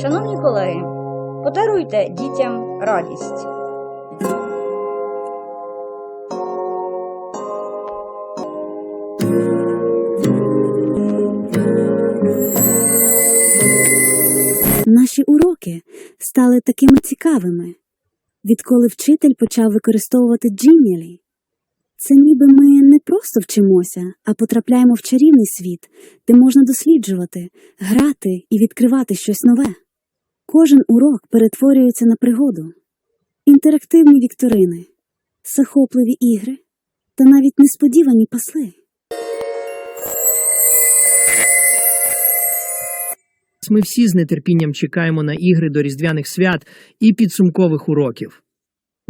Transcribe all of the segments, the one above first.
Шановні колеги, подаруйте дітям радість. Наші уроки стали такими цікавими, відколи вчитель почав використовувати джіннілі. Це ніби ми не просто вчимося, а потрапляємо в чарівний світ, де можна досліджувати, грати і відкривати щось нове. Кожен урок перетворюється на пригоду, інтерактивні вікторини, захопливі ігри та навіть несподівані пасли. Ми всі з нетерпінням чекаємо на ігри до різдвяних свят і підсумкових уроків.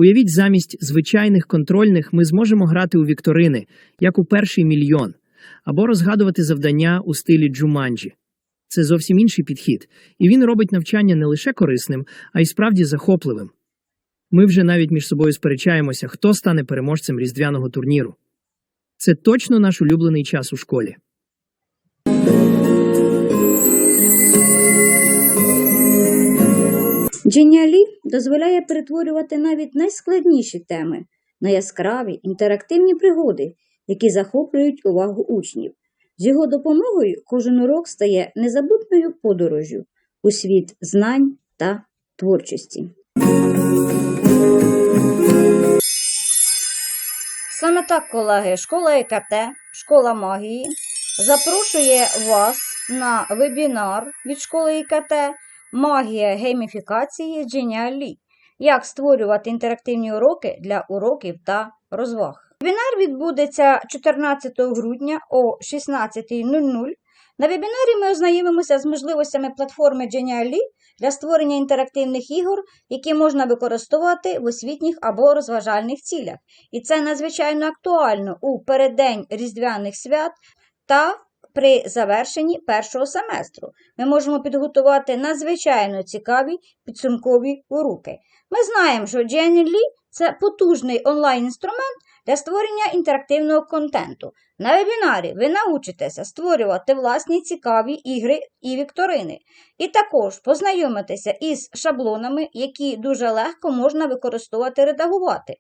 Уявіть, замість звичайних контрольних ми зможемо грати у вікторини, як у перший мільйон, або розгадувати завдання у стилі Джуманджі. Це зовсім інший підхід, і він робить навчання не лише корисним, а й справді захопливим. Ми вже навіть між собою сперечаємося, хто стане переможцем різдвяного турніру. Це точно наш улюблений час у школі. Genially дозволяє перетворювати навіть найскладніші теми на яскраві інтерактивні пригоди, які захоплюють увагу учнів. З його допомогою кожен урок стає незабутною подорожю у світ знань та творчості. Саме так, колеги, школа ЕКТ, школа магії запрошує вас на вебінар від школи ІКТ Магія гейміфікації Genially. Як створювати інтерактивні уроки для уроків та розваг. Вебінар відбудеться 14 грудня о 16.00. На вебінарі ми ознайомимося з можливостями платформи Genially для створення інтерактивних ігор, які можна використовувати в освітніх або розважальних цілях. І це надзвичайно актуально у переддень різдвяних свят та при завершенні першого семестру. Ми можемо підготувати надзвичайно цікаві підсумкові уроки. Ми знаємо, що Genially – це потужний онлайн-інструмент для створення інтерактивного контенту. На вебінарі ви научитеся створювати власні цікаві ігри і вікторини, і також познайомитеся із шаблонами, які дуже легко можна використовувати редагувати.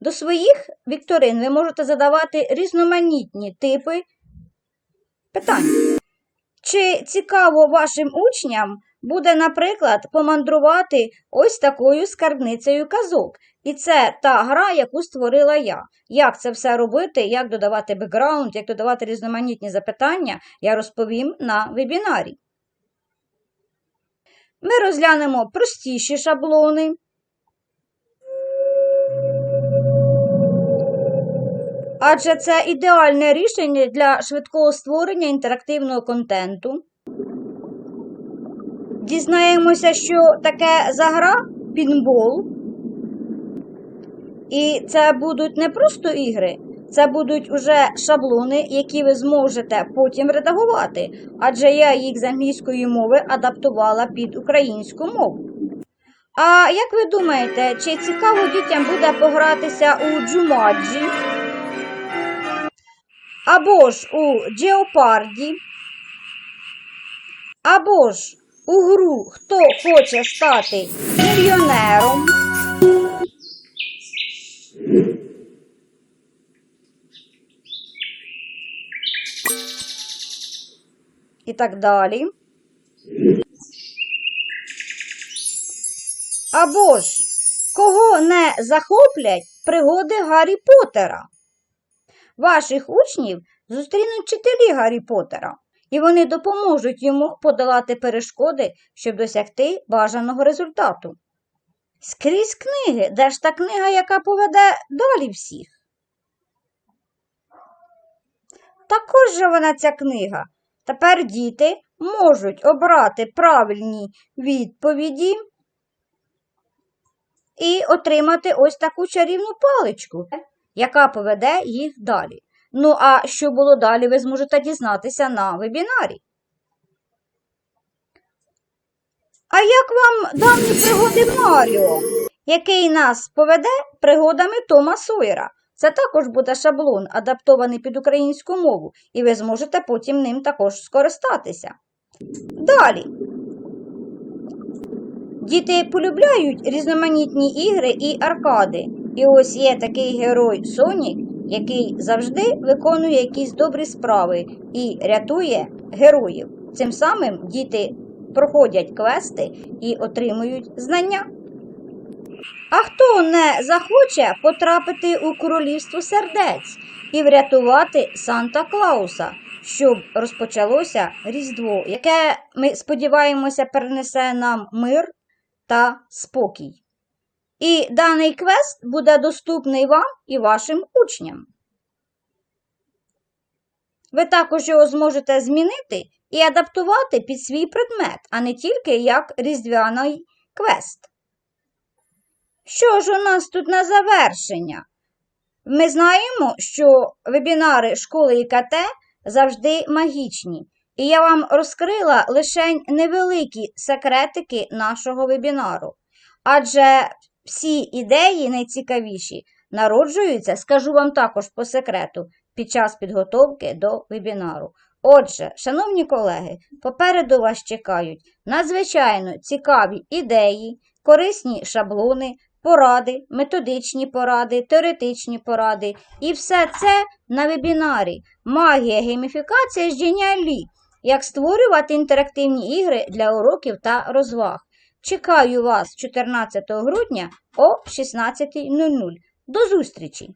До своїх вікторин ви можете задавати різноманітні типи питань. Чи цікаво вашим учням буде, наприклад, помандрувати ось такою скарбницею казок? І це та гра, яку створила я. Як це все робити, як додавати бекграунд, як додавати різноманітні запитання, я розповім на вебінарі. Ми розглянемо простіші шаблони. Адже це ідеальне рішення для швидкого створення інтерактивного контенту. Дізнаємося, що таке за гра пінбол. І це будуть не просто ігри, це будуть уже шаблони, які ви зможете потім редагувати, адже я їх з англійської мови адаптувала під українську мову. А як ви думаєте, чи цікаво дітям буде погратися у Джумаджі? Або ж у Джеопарді, або ж у гру Хто хоче стати мільйонером. І так далі. Або ж кого не захоплять пригоди Гаррі Поттера? Ваших учнів зустрінуть вчителі Гаррі Поттера, і вони допоможуть йому подолати перешкоди, щоб досягти бажаного результату. Скрізь книги, де ж та книга, яка поведе далі всіх? Також же вона ця книга. Тепер діти можуть обрати правильні відповіді і отримати ось таку чарівну паличку, яка поведе їх далі. Ну, а що було далі, ви зможете дізнатися на вебінарі. А як вам давні пригоди Маріо, який нас поведе пригодами Тома Сойера? Це також буде шаблон, адаптований під українську мову, і ви зможете потім ним також скористатися. Далі. Діти полюбляють різноманітні ігри і аркади. І ось є такий герой Сонік, який завжди виконує якісь добрі справи і рятує героїв. Цим самим діти проходять квести і отримують знання. А хто не захоче потрапити у королівство сердець і врятувати Санта Клауса, щоб розпочалося Різдво, яке ми сподіваємося перенесе нам мир та спокій. І даний квест буде доступний вам і вашим учням. Ви також його зможете змінити і адаптувати під свій предмет, а не тільки як різдвяний квест. Що ж у нас тут на завершення? Ми знаємо, що вебінари школи ІКТ завжди магічні, і я вам розкрила лише невеликі секретики нашого вебінару. Адже всі ідеї найцікавіші народжуються, скажу вам також по секрету, під час підготовки до вебінару. Отже, шановні колеги, попереду вас чекають надзвичайно цікаві ідеї, корисні шаблони, поради, методичні поради, теоретичні поради. І все це на вебінарі Магія гейміфікація з Genial.ly. Як створювати інтерактивні ігри для уроків та розваг. Чекаю вас 14 грудня о 16.00. До зустрічі!